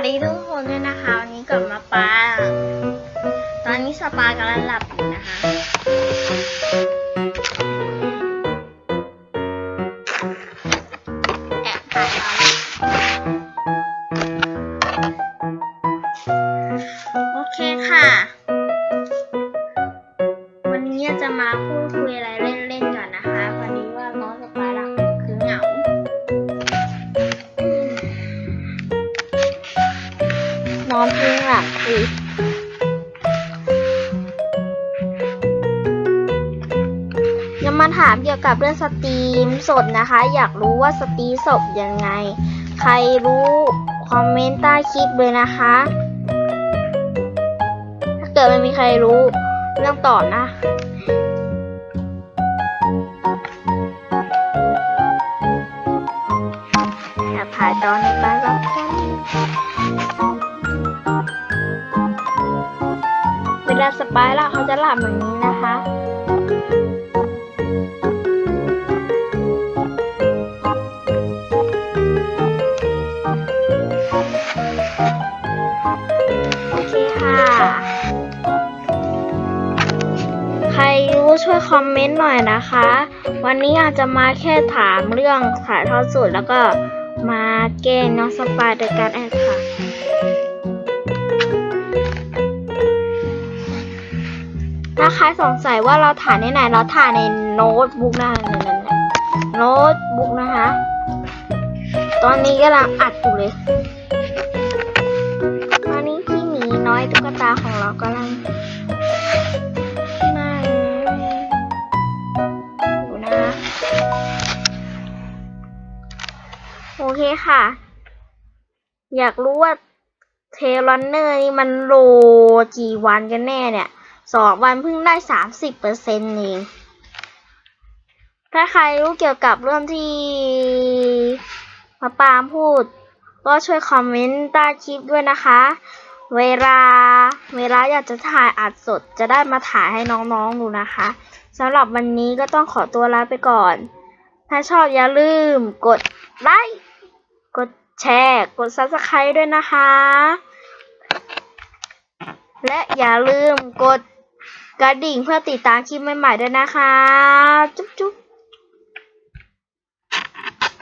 วัสดีทุกคนด้วยนะคะ วันนี้กลับมาปาตอนนี้สปากำลังหลับอยู่นะคะ แอบถ่ายเอาโอเคค่ะ นอนเพิ่งหลับคือยังมาถามเกี่ยวกับเรื่องสตรีมสดนะคะ อยากรู้ว่าสตรีมสดยังไง ใครรู้คอมเมนต์ใต้คลิปเลยนะคะ ถ้าเกิดไม่มีใครรู้เรื่องต่อนะแอบถ่ายตอนนี้ไปรับกัน ลาสปายล่ะเขาจะหลับแบบนี้นะคะโอเคค่ะ ใครรู้ช่วยคอมเมนต์หน่อยนะคะ วันนี้อาจจะมาแค่ถามเรื่องถ่ายทอดสดแล้วก็มาแกล้งน้องสปายโดยการแอดค่ะ ถ้าใครสงสัยว่าเราถ่ายในไหนเราถ่ายในโน้ตบุ๊กนะคะนั่นนั่นโน้ตบุ๊กนะคะ ตอนนี้กำลังอัดอยู่เลยตอนนี้พี่หมีน้อยตุ๊กตาของเรากำลังนั่งอยู่นะโอเคค่ะ อยากรู้ว่าเทรนเนอร์นี่มันโหลกี่วันกันแน่เนี่ย สองวันเพิ่งได้สามสิบเปอร์เซ็นต์เองถ้าใครรู้เกี่ยวกับเรื่องที่พระปามพูด ก็ช่วยคอมเมนต์ใต้คลิปด้วยนะคะ เวลา เวลาอยากจะถ่ายอัดสดจะได้มาถ่ายให้น้องๆดูนะคะสำหรับวันนี้ก็ต้องขอตัวลาไปก่อน ถ้าชอบอย่าลืมกดไลค์กดแชร์ กด subscribe ด้วยนะคะ และอย่าลืมกด กระดิ่งเพื่อติดตามคลิปใหม่ๆด้วยนะคะ จุ๊บจุ๊บ